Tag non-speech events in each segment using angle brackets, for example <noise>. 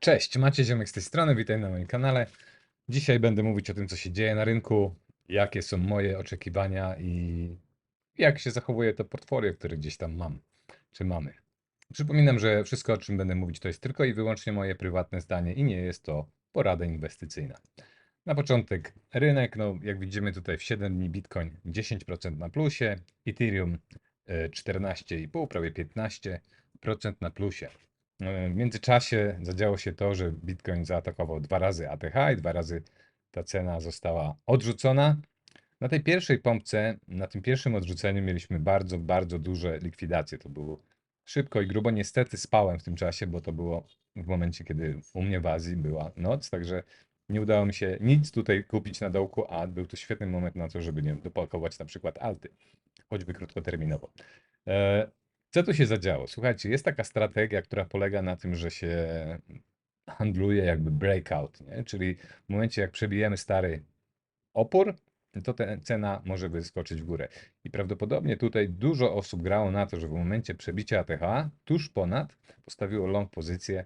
Cześć, Macie Ziomek z tej strony, witaj na moim kanale. Dzisiaj będę mówić o tym, co się dzieje na rynku, jakie są moje oczekiwania i jak się zachowuje to portfolio, które gdzieś tam mam, czy mamy. Przypominam, że wszystko, o czym będę mówić, to jest tylko i wyłącznie moje prywatne zdanie i nie jest to porada inwestycyjna. Na początek rynek, no jak widzimy tutaj w 7 dni Bitcoin 10% na plusie, Ethereum e, 14,5, prawie 15% na plusie. E, W międzyczasie zadziało się to, że Bitcoin zaatakował dwa razy ATH i dwa razy ta cena została odrzucona. Na tej pierwszej pompce, na tym pierwszym odrzuceniu mieliśmy bardzo, bardzo duże likwidacje. To było szybko i grubo. Niestety spałem w tym czasie, bo to było w momencie, kiedy u mnie w Azji była noc, także nie udało mi się nic tutaj kupić na dołku, a był to świetny moment na to, żeby nie dopakować na przykład alty, choćby krótkoterminowo. Co tu się zadziało? Słuchajcie, jest taka strategia, która polega na tym, że się handluje jakby breakout, nie? czyli w momencie jak przebijemy stary opór, to cena może wyskoczyć w górę. I prawdopodobnie tutaj dużo osób grało na to, że w momencie przebicia ATH tuż ponad postawiło long pozycję.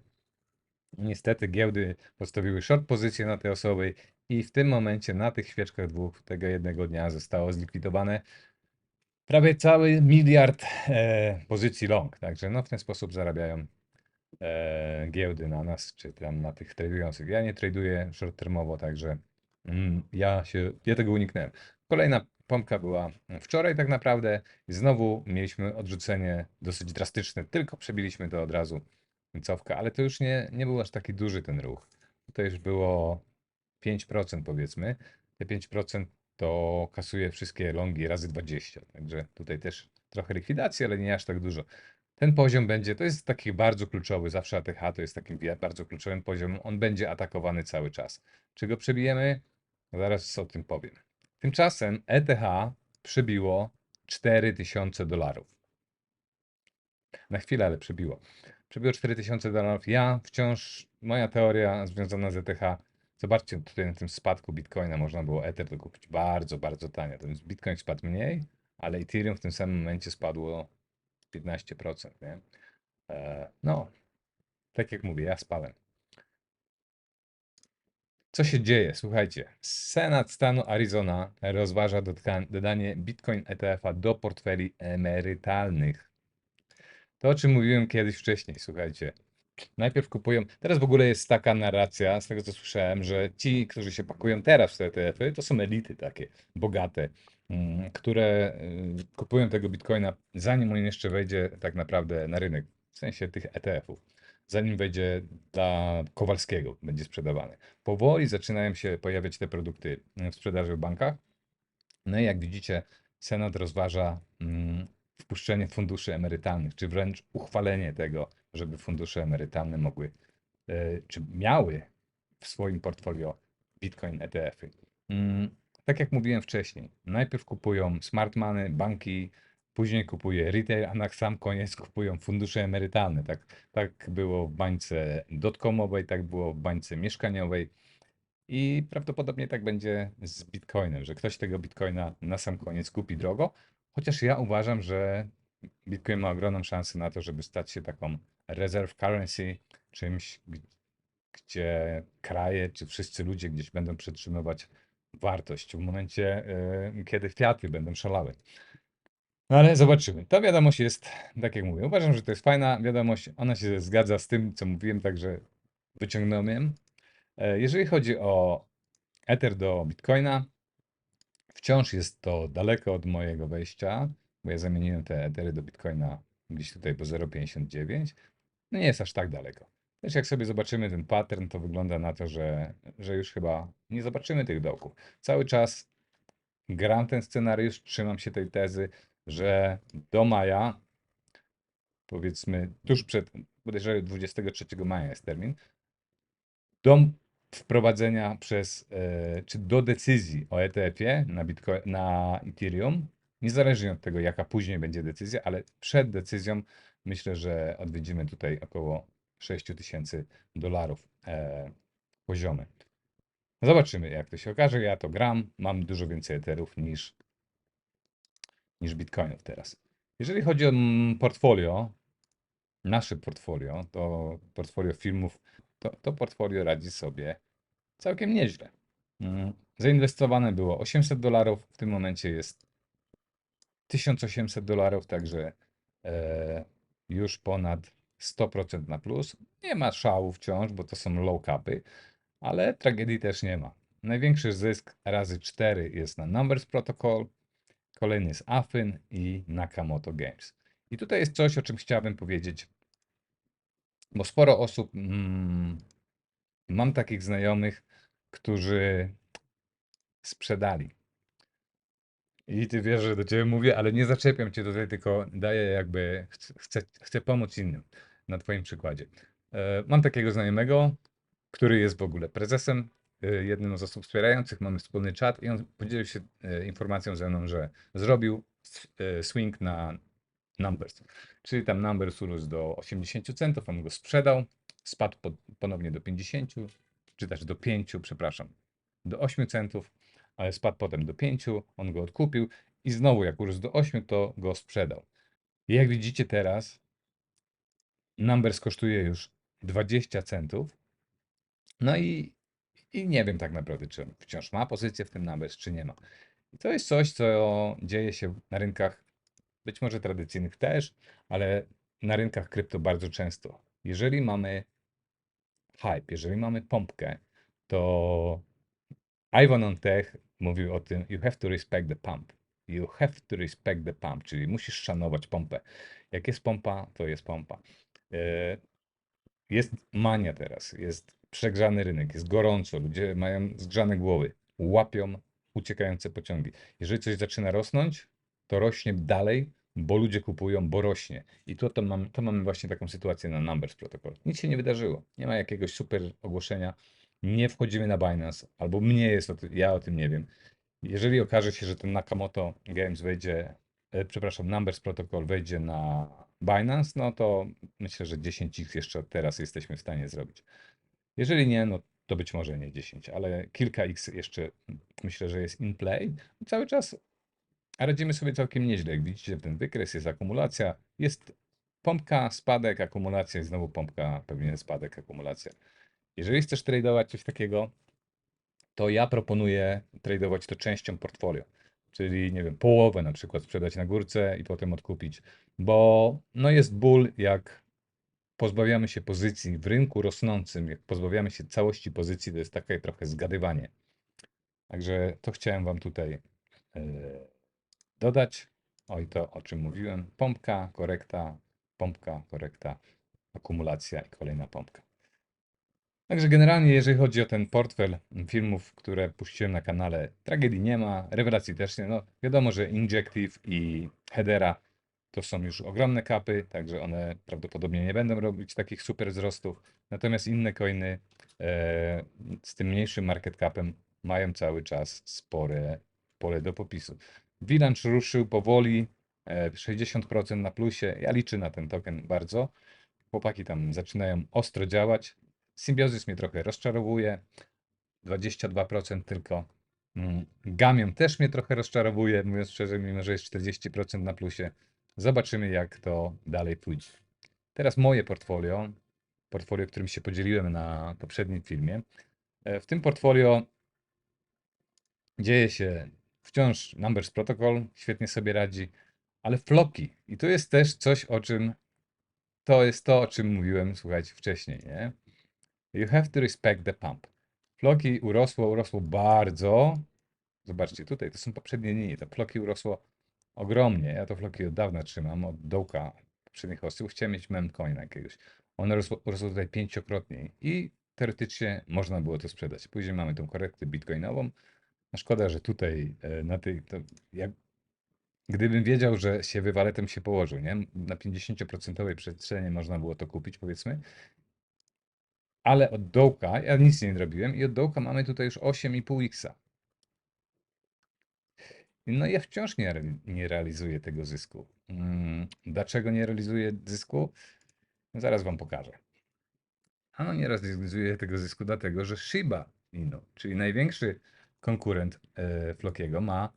Niestety giełdy postawiły short pozycję na tej osoby i w tym momencie na tych świeczkach dwóch tego jednego dnia zostało zlikwidowane prawie cały miliard e, pozycji long. Także no w ten sposób zarabiają e, giełdy na nas, czy tam na tych tradujących. Ja nie traduję short termowo, także mm, ja się, ja tego uniknąłem. Kolejna pompka była wczoraj tak naprawdę i znowu mieliśmy odrzucenie dosyć drastyczne, tylko przebiliśmy to od razu cofka, ale to już nie, nie był aż taki duży ten ruch. To już było 5% powiedzmy. Te 5% to kasuje wszystkie longi razy 20. Także tutaj też trochę likwidacji, ale nie aż tak dużo. Ten poziom będzie, to jest taki bardzo kluczowy, zawsze ATH to jest takim bardzo kluczowym poziomem, on będzie atakowany cały czas. Czy go przebijemy? Zaraz o tym powiem. Tymczasem ETH przybiło 4000 dolarów. Na chwilę, ale przybiło. Przybiło 4000 dolarów. Ja wciąż, moja teoria związana z ETH, zobaczcie tutaj na tym spadku Bitcoina można było Ether dokupić bardzo, bardzo tanio. Więc Bitcoin spadł mniej, ale Ethereum w tym samym momencie spadło 15%, nie? E, no, tak jak mówię, ja spałem. Co się dzieje? Słuchajcie, Senat stanu Arizona rozważa dodanie Bitcoin ETF-a do portfeli emerytalnych. To, o czym mówiłem kiedyś wcześniej, słuchajcie. Najpierw kupują. Teraz w ogóle jest taka narracja, z tego co słyszałem, że ci, którzy się pakują teraz w te ETF-y, to są elity takie, bogate, mm, które y, kupują tego bitcoina, zanim on jeszcze wejdzie tak naprawdę na rynek, w sensie tych ETF-ów, zanim wejdzie dla Kowalskiego, będzie sprzedawany. Powoli zaczynają się pojawiać te produkty w sprzedaży w bankach. No i jak widzicie, Senat rozważa mm, wpuszczenie funduszy emerytalnych, czy wręcz uchwalenie tego, żeby fundusze emerytalne mogły, e, czy miały w swoim portfolio Bitcoin ETF-y. Mm, Tak jak mówiłem wcześniej, najpierw kupują smart money, banki, później kupuje retail, a na sam koniec kupują fundusze emerytalne. Tak, tak było w bańce dotcomowej, tak było w bańce mieszkaniowej. I prawdopodobnie tak będzie z Bitcoinem, że ktoś tego Bitcoina na sam koniec kupi drogo, chociaż ja uważam, że Bitcoin ma ogromną szansę na to, żeby stać się taką reserve currency, czymś, gdzie kraje czy wszyscy ludzie gdzieś będą przetrzymywać wartość w momencie, y, kiedy fiaty będą szalały. No ale zobaczymy. Ta wiadomość jest, tak jak mówię, uważam, że to jest fajna wiadomość. Ona się zgadza z tym, co mówiłem, także wyciągnąłem. E, Jeżeli chodzi o Ether do Bitcoina, wciąż jest to daleko od mojego wejścia, bo ja zamieniłem te Ethery do Bitcoina gdzieś tutaj po 0,59. No nie jest aż tak daleko. Też jak sobie zobaczymy ten pattern, to wygląda na to, że, że już chyba nie zobaczymy tych dołków. Cały czas gram ten scenariusz, trzymam się tej tezy, że do maja, powiedzmy tuż przed, bodajże 23 maja jest termin, do wprowadzenia przez, e, czy do decyzji o ETF-ie na, Bitcoin, na Ethereum, niezależnie od tego, jaka później będzie decyzja, ale przed decyzją myślę, że odwiedzimy tutaj około 6 tysięcy dolarów e, poziomy. Zobaczymy, jak to się okaże. Ja to gram, mam dużo więcej Etherów niż, niż Bitcoinów teraz. Jeżeli chodzi o mm, portfolio, nasze portfolio, to portfolio filmów, to, to portfolio radzi sobie całkiem nieźle. Mm, Zainwestowane było 800 dolarów, w tym momencie jest 1800 dolarów, także e, już ponad 100% na plus. Nie ma szału wciąż, bo to są low capy, ale tragedii też nie ma. Największy zysk razy 4 jest na Numbers Protocol, kolejny jest Afin i Nakamoto Games. I tutaj jest coś, o czym chciałbym powiedzieć, bo sporo osób, mm, mam takich znajomych, którzy sprzedali. I ty wiesz, że do ciebie mówię, ale nie zaczepiam cię tutaj, tylko daję jakby, chcę, chcę, pomóc innym na twoim przykładzie. E, mam takiego znajomego, który jest w ogóle prezesem, e, jednym z osób wspierających, mamy wspólny czat i on podzielił się e, informacją ze mną, że zrobił swing na numbers. Czyli tam numbers urósł do 80 centów, on go sprzedał, spadł po, ponownie do 50, czy też do 5, przepraszam, do 8 centów, ale spadł potem do 5, on go odkupił i znowu jak urósł do 8, to go sprzedał. I jak widzicie teraz, numbers kosztuje już 20 centów, no i, i nie wiem tak naprawdę, czy on wciąż ma pozycję w tym numbers, czy nie ma. I to jest coś, co dzieje się na rynkach być może tradycyjnych też, ale na rynkach krypto bardzo często. Jeżeli mamy hype, jeżeli mamy pompkę, to Ivan on Tech mówił o tym, you have to respect the pump. You have to respect the pump, czyli musisz szanować pompę. Jak jest pompa, to jest pompa. E, Jest mania teraz, jest przegrzany rynek, jest gorąco, ludzie mają zgrzane głowy, łapią uciekające pociągi. Jeżeli coś zaczyna rosnąć, to rośnie dalej, bo ludzie kupują, bo rośnie. I to, to, mam, to mamy właśnie taką sytuację na Numbers Protocol. Nic się nie wydarzyło. Nie ma jakiegoś super ogłoszenia. Nie wchodzimy na Binance, albo mnie jest, o ty, ja o tym nie wiem. Jeżeli okaże się, że ten Nakamoto Games wejdzie, e, przepraszam, Numbers Protocol wejdzie na Binance, no to myślę, że 10x jeszcze teraz jesteśmy w stanie zrobić. Jeżeli nie, no to być może nie 10, ale kilka x jeszcze myślę, że jest in play. Cały czas radzimy sobie całkiem nieźle. Jak widzicie, ten wykres jest akumulacja, jest pompka, spadek, akumulacja i znowu pompka, pewnie spadek, akumulacja. Jeżeli chcesz tradeować coś takiego, to ja proponuję tradeować to częścią portfolio. Czyli, nie wiem, połowę na przykład sprzedać na górce i potem odkupić. Bo no jest ból, jak pozbawiamy się pozycji w rynku rosnącym, jak pozbawiamy się całości pozycji, to jest takie trochę zgadywanie. Także to chciałem Wam tutaj e, dodać. Oj, to o czym mówiłem. Pompka, korekta, pompka, korekta, akumulacja i kolejna pompka. Także generalnie, jeżeli chodzi o ten portfel filmów, które puściłem na kanale, tragedii nie ma, rewelacji też nie. No, wiadomo, że Injective i Hedera to są już ogromne kapy, także one prawdopodobnie nie będą robić takich super wzrostów. Natomiast inne coiny e, z tym mniejszym market capem mają cały czas spore pole do popisu. Bilanc ruszył powoli, e, 60% na plusie. Ja liczę na ten token bardzo. Chłopaki tam zaczynają ostro działać. Symbiozis mnie trochę rozczarowuje. 22% tylko. Mm, Gamion też mnie trochę rozczarowuje, mówiąc szczerze, mimo że jest 40% na plusie. Zobaczymy, jak to dalej pójdzie. Teraz moje portfolio, portfolio, którym się podzieliłem na poprzednim filmie. E, W tym portfolio dzieje się wciąż Numbers Protocol, świetnie sobie radzi, ale floki. I to jest też coś, o czym to jest to, o czym mówiłem, słuchajcie, wcześniej, nie? You have to respect the pump. Floki urosło, urosło bardzo. Zobaczcie, tutaj to są poprzednie dni. To floki urosło ogromnie. Ja to floki od dawna trzymam, od dołka poprzednich osób. Chciałem mieć memcoina jakiegoś. One urosło, urosło tutaj pięciokrotnie i teoretycznie można było to sprzedać. Później mamy tą korektę bitcoinową. No szkoda, że tutaj e, na tej, to jak, gdybym wiedział, że się bym się położył, nie? Na 50% przestrzeni można było to kupić, powiedzmy. Ale od dołka, ja nic nie zrobiłem i od dołka mamy tutaj już 8,5x. No ja wciąż nie, re- nie realizuję tego zysku. Mm, Dlaczego nie realizuję zysku? Zaraz wam pokażę. Ano nie realizuję tego zysku dlatego, że Shiba Inu, czyli największy konkurent e, Flokiego ma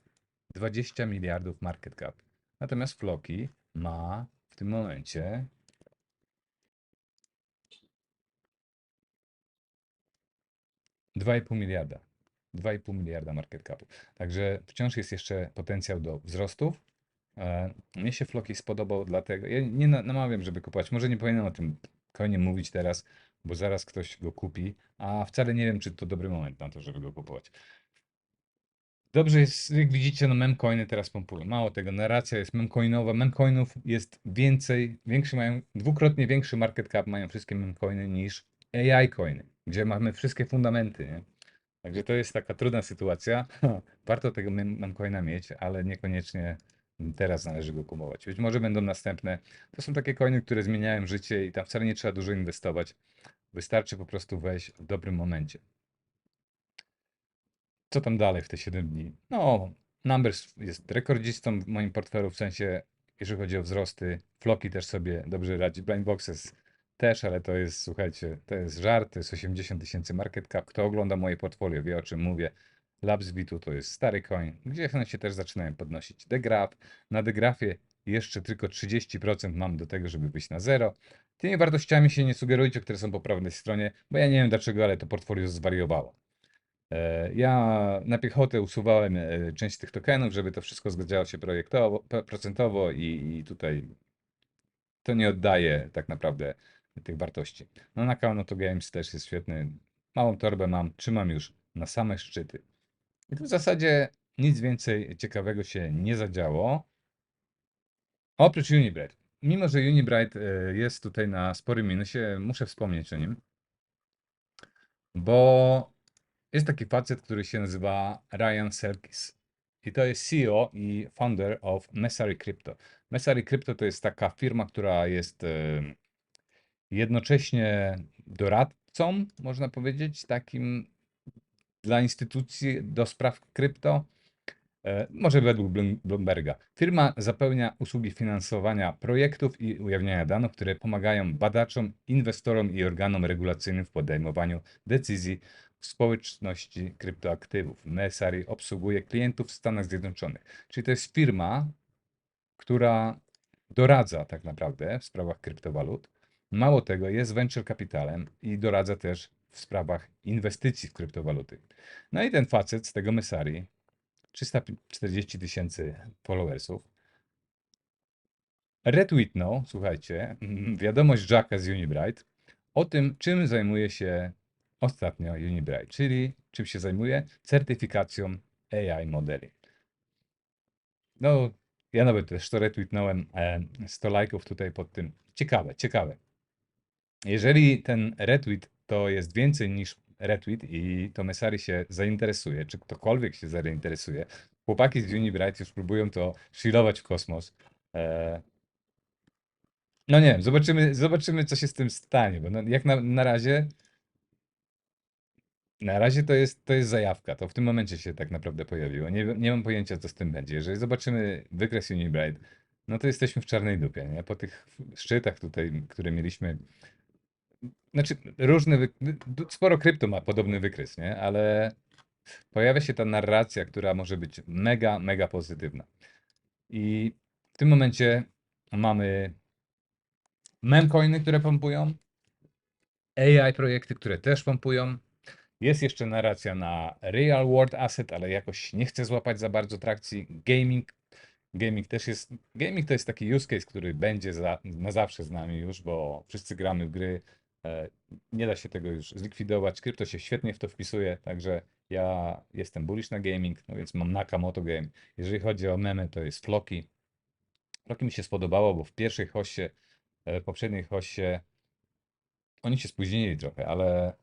20 miliardów market cap. Natomiast Floki ma w tym momencie Dwa i pół miliarda. dwa i pół miliarda market capu. Także wciąż jest jeszcze potencjał do wzrostów. E, mnie się Floki spodobał, dlatego ja nie namawiam, żeby kupować. Może nie powinienem o tym coinie mówić teraz, bo zaraz ktoś go kupi, a wcale nie wiem, czy to dobry moment na to, żeby go kupować. Dobrze jest, jak widzicie, no memcoiny teraz pompują. Mało tego, narracja jest memcoinowa. Memcoinów jest więcej, większy mają, dwukrotnie większy market cap mają wszystkie memcoiny niż AI coiny, gdzie mamy wszystkie fundamenty, nie? Także to jest taka trudna sytuacja. <laughs> Warto tego mem- memcoina mieć, ale niekoniecznie teraz należy go kupować. Być może będą następne. To są takie coiny, które zmieniają życie i tam wcale nie trzeba dużo inwestować. Wystarczy po prostu wejść w dobrym momencie. Co tam dalej w te 7 dni? No, Numbers jest rekordzistą w moim portfelu, w sensie, jeżeli chodzi o wzrosty. Floki też sobie dobrze radzi. Blind Boxes też, ale to jest, słuchajcie, to jest żart, to jest 80 tysięcy market cap. Kto ogląda moje portfolio, wie o czym mówię. Labs Vitu to jest stary coin, gdzie one się też zaczynają podnosić. Degraph, na Degrafie jeszcze tylko 30% mam do tego, żeby wyjść na zero. Tymi wartościami się nie sugerujcie, które są po prawej stronie, bo ja nie wiem dlaczego, ale to portfolio zwariowało. E, Ja na piechotę usuwałem e, część tych tokenów, żeby to wszystko zgadzało się projektowo, procentowo i, i tutaj to nie oddaje tak naprawdę tych wartości. No na Kaunoto Games też jest świetny. Małą torbę mam, trzymam już na same szczyty. I tu w zasadzie nic więcej ciekawego się nie zadziało. Oprócz Unibright. Mimo, że Unibright e, jest tutaj na sporym minusie, muszę wspomnieć o nim. Bo jest taki facet, który się nazywa Ryan Serkis. I to jest CEO i founder of Messari Crypto. Messari Crypto to jest taka firma, która jest jednocześnie doradcą, można powiedzieć, takim dla instytucji do spraw krypto. E, Może według Bloom- Bloomberga. Firma zapewnia usługi finansowania projektów i ujawniania danych, które pomagają badaczom, inwestorom i organom regulacyjnym w podejmowaniu decyzji w społeczności kryptoaktywów. Messari obsługuje klientów w Stanach Zjednoczonych. Czyli to jest firma, która doradza tak naprawdę w sprawach kryptowalut. Mało tego, jest venture capitalem i doradza też w sprawach inwestycji w kryptowaluty. No i ten facet z tego Messari 340 tysięcy followersów. Retweetnął, słuchajcie, mm, wiadomość Jacka z Unibright o tym, czym zajmuje się ostatnio Unibright, czyli czym się zajmuje? Certyfikacją AI modeli. No, ja nawet też to retweetnąłem, e, 100 lajków tutaj pod tym. Ciekawe, ciekawe. Jeżeli ten retweet to jest więcej niż retweet i to Messari się zainteresuje, czy ktokolwiek się zainteresuje, chłopaki z Unibright już próbują to shilować w kosmos. E, no nie wiem, zobaczymy, zobaczymy co się z tym stanie, bo no, jak na, na razie na razie to jest, to jest zajawka, to w tym momencie się tak naprawdę pojawiło. Nie, nie mam pojęcia, co z tym będzie. Jeżeli zobaczymy wykres Unibright, no to jesteśmy w czarnej dupie, nie? Po tych szczytach tutaj, które mieliśmy, znaczy różne, wy... sporo krypto ma podobny wykres, nie? Ale pojawia się ta narracja, która może być mega, mega pozytywna. I w tym momencie mamy memcoiny, które pompują, AI projekty, które też pompują. Jest jeszcze narracja na real world asset, ale jakoś nie chcę złapać za bardzo trakcji. Gaming. Gaming też jest. Gaming to jest taki use case, który będzie za, na zawsze z nami już, bo wszyscy gramy w gry. E, Nie da się tego już zlikwidować. Krypto się świetnie w to wpisuje, także ja jestem bullish na gaming, no więc mam Nakamoto Game. Jeżeli chodzi o memy, to jest Floki. Floki mi się spodobało, bo w pierwszej hoście, e, poprzedniej hoście oni się spóźnili trochę, ale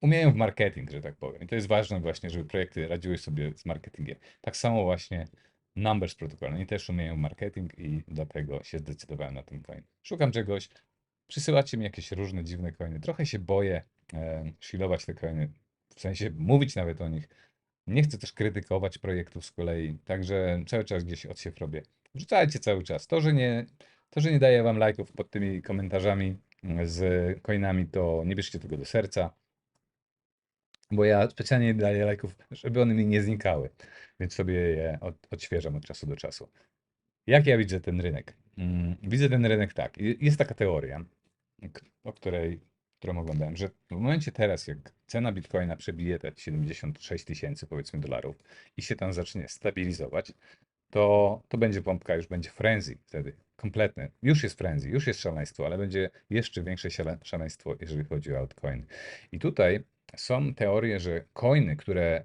umieją w marketing, że tak powiem. I to jest ważne właśnie, żeby projekty radziły sobie z marketingiem. Tak samo właśnie Numbers Protocol. Oni też umieją marketing i dlatego się zdecydowałem na ten coin. Szukam czegoś. Przysyłacie mi jakieś różne dziwne coiny. Trochę się boję e, te coiny, w sensie mówić nawet o nich. Nie chcę też krytykować projektów z kolei, także cały czas gdzieś odsiew robię. Wrzucajcie cały czas. To, że nie, to, że nie daję wam lajków pod tymi komentarzami mm, z coinami, to nie bierzcie tego do serca bo ja specjalnie nie daję lajków, żeby one mi nie znikały, więc sobie je od, odświeżam od czasu do czasu. Jak ja widzę ten rynek? Mm, Widzę ten rynek tak. Jest taka teoria, o której którą oglądałem, że w momencie teraz, jak cena bitcoina przebije te 76 tysięcy, powiedzmy, dolarów i się tam zacznie stabilizować, to, to będzie pompka, już będzie frenzy wtedy, kompletne. Już jest frenzy, już jest szaleństwo, ale będzie jeszcze większe szale- szaleństwo, jeżeli chodzi o altcoin. I tutaj są teorie, że coiny, które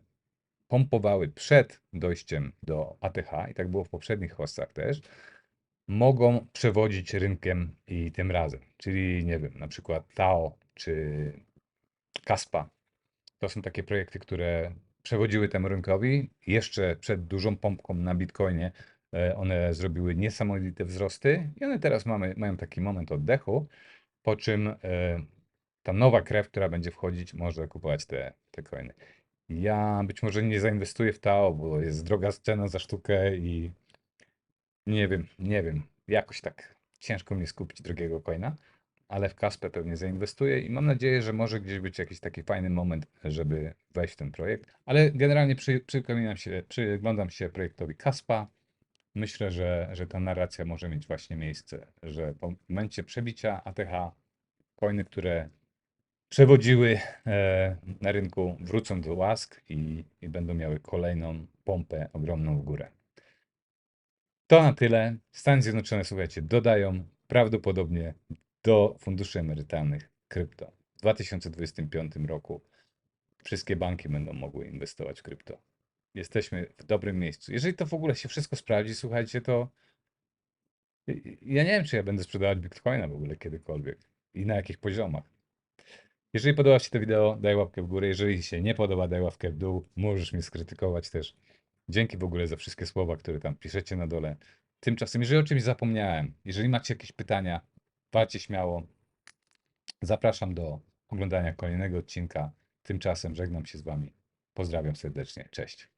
pompowały przed dojściem do ATH, i tak było w poprzednich hostach też, mogą przewodzić rynkiem i tym razem. Czyli, nie wiem, na przykład Tao czy Kaspa. To są takie projekty, które przewodziły temu rynkowi. Jeszcze przed dużą pompką na Bitcoinie e, one zrobiły niesamowite wzrosty i one teraz mamy, mają taki moment oddechu, po czym e, ta nowa krew, która będzie wchodzić, może kupować te, te coiny. Ja być może nie zainwestuję w Tao, bo jest droga cena za sztukę i nie wiem, nie wiem. Jakoś tak ciężko mnie skupić drogiego coina, ale w Kaspę pewnie zainwestuję i mam nadzieję, że może gdzieś być jakiś taki fajny moment, żeby wejść w ten projekt. Ale generalnie przy, przypominam się, przyglądam się projektowi Kaspa. Myślę, że, że ta narracja może mieć właśnie miejsce, że po momencie przebicia ATH coiny, które przewodziły e, na rynku, wrócą do łask i, i będą miały kolejną pompę ogromną w górę. To na tyle. Stany Zjednoczone, słuchajcie, dodają prawdopodobnie do funduszy emerytalnych krypto. W 2025 roku wszystkie banki będą mogły inwestować w krypto. Jesteśmy w dobrym miejscu. Jeżeli to w ogóle się wszystko sprawdzi, słuchajcie, to ja nie wiem, czy ja będę sprzedawać Bitcoina w ogóle kiedykolwiek i na jakich poziomach. Jeżeli podoba Ci to wideo, daj łapkę w górę. Jeżeli się nie podoba, daj łapkę w dół. Możesz mnie skrytykować też. Dzięki w ogóle za wszystkie słowa, które tam piszecie na dole. Tymczasem, jeżeli o czymś zapomniałem, jeżeli macie jakieś pytania, walcie śmiało. Zapraszam do oglądania kolejnego odcinka. Tymczasem żegnam się z Wami. Pozdrawiam serdecznie. Cześć.